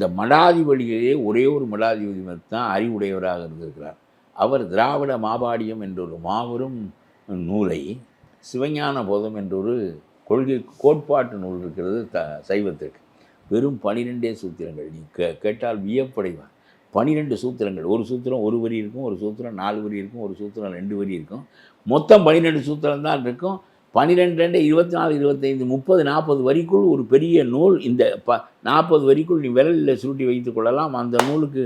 இந்த மடாதிபதியிலே ஒரே ஒரு மடாதிபதி தான் அறிவுடையவராக இருந்திருக்கிறார். அவர் திராவிட மாபாடியம் என்றொரு மாபெரும் நூலை சிவஞான போதம் என்றொரு கொள்கை கோட்பாட்டு நூல் இருக்கிறது த சைவத்திற்கு. வெறும் பனிரெண்டே சூத்திரங்கள். நீ கே கேட்டால் வியப்படைவார். பனிரெண்டு சூத்திரங்கள். ஒரு சூத்திரம் ஒரு வரி இருக்கும் ஒரு சூத்திரம் நாலு வரி இருக்கும் ஒரு சூத்திரம் ரெண்டு வரி இருக்கும். மொத்தம் பனிரெண்டு சூத்திரம் தான் இருக்கும். பன்னிரெண்டு ரெண்டு இருபத்தி நாலு இருபத்தைந்து முப்பது நாற்பது வரிக்குள் ஒரு பெரிய நூல் இந்த ப நாற்பது வரிக்குள் நீ விரலில் சுருட்டி வைத்து கொள்ளலாம். அந்த நூலுக்கு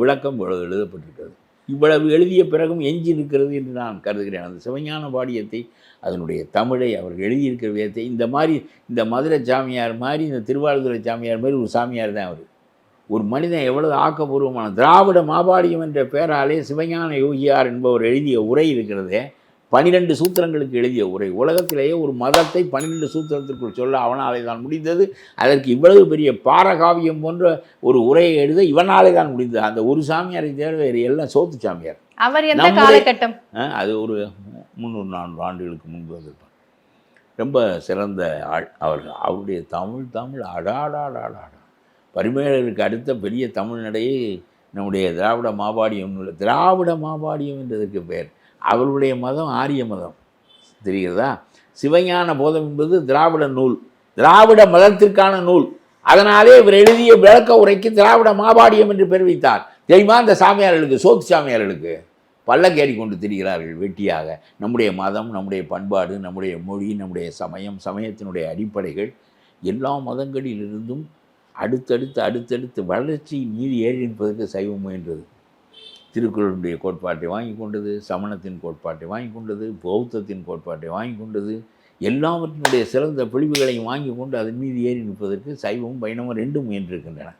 விளக்கம் இவ்வளவு எழுதப்பட்டிருக்கிறது. இவ்வளவு எழுதிய பிறகும் எஞ்சி இருக்கிறது என்று நான் கருதுகிறேன். அந்த சிவஞான பாடியத்தை அதனுடைய தமிழை அவர் எழுதியிருக்கிற விதத்தை இந்த மாதிரி இந்த மதுரை சாமியார் மாதிரி இந்த திருவாரூரை சாமியார் மாதிரி ஒரு சாமியார் தான் அவர். ஒரு மனிதன் எவ்வளவு ஆக்கப்பூர்வமான திராவிட மாபாடியம் என்ற பெயராலே சிவஞான யோகியார் என்பவர் எழுதிய உரை இருக்கிறதே பனிரெண்டு சூத்திரங்களுக்கு எழுதிய உரை. உலகத்திலேயே ஒரு மதத்தை பன்னிரெண்டு சூத்திரத்திற்குள் சொல்ல அவனாலே தான் முடிந்தது. அதற்கு இவ்வளவு பெரிய பாரகாவியம் போன்ற ஒரு உரையை எழுத இவனாலே தான் முடிந்தது. அந்த ஒரு சாமியாரை வேறு எல்லாம் சோத்து சாமியார். அவர் எந்த காலகட்டம்? அது ஒரு முந்நூறு நானூறு ஆண்டுகளுக்கு முன்பு வந்திருப்பார். ரொம்ப சிறந்த ஆள் அவர் அவருடைய தமிழ் தமிழ் அடாடாடாடாடா. பரிமேலருக்கு அடுத்த பெரிய தமிழ் நடையே நம்முடைய திராவிட மாபாடியம் திராவிட மாபாடியம் என்றதற்கு பெயர். அவருடைய மதம் ஆரிய மதம். தெரிகிறதா? சிவஞான போதம் என்பது திராவிட நூல். திராவிட மதத்திற்கான நூல். அதனாலே இவர் எழுதிய விளக்க உரைக்கு திராவிட மாபாடியம் என்று பெயர் வைத்தார். தெரியுமா அந்த சாமியார்களுக்கு சோத்து சாமியார்களுக்கு? பல்லக்கேறி கொண்டு திரிகிறார்கள் வெட்டியாக. நம்முடைய மதம் நம்முடைய பண்பாடு நம்முடைய மொழி நம்முடைய சமயம் சமயத்தினுடைய அடிப்படைகள் எல்லா மதங்களிலிருந்தும் அடுத்தடுத்து அடுத்தடுத்து வளர்ச்சி மீது ஏறி நிற்பதற்கு சைவம் முயன்றது. திருக்குறளுடைய கோட்பாட்டை வாங்கி கொண்டது சமணத்தின் கோட்பாட்டை வாங்கி கொண்டது பௌத்தத்தின் கோட்பாட்டை வாங்கி கொண்டது எல்லாவற்றினுடைய சிறந்த பிழிவுகளையும் வாங்கி கொண்டு அதன் மீது ஏறி நிற்பதற்கு சைவமும் பயணமும் ரெண்டும் முயன்றிருக்கின்றன.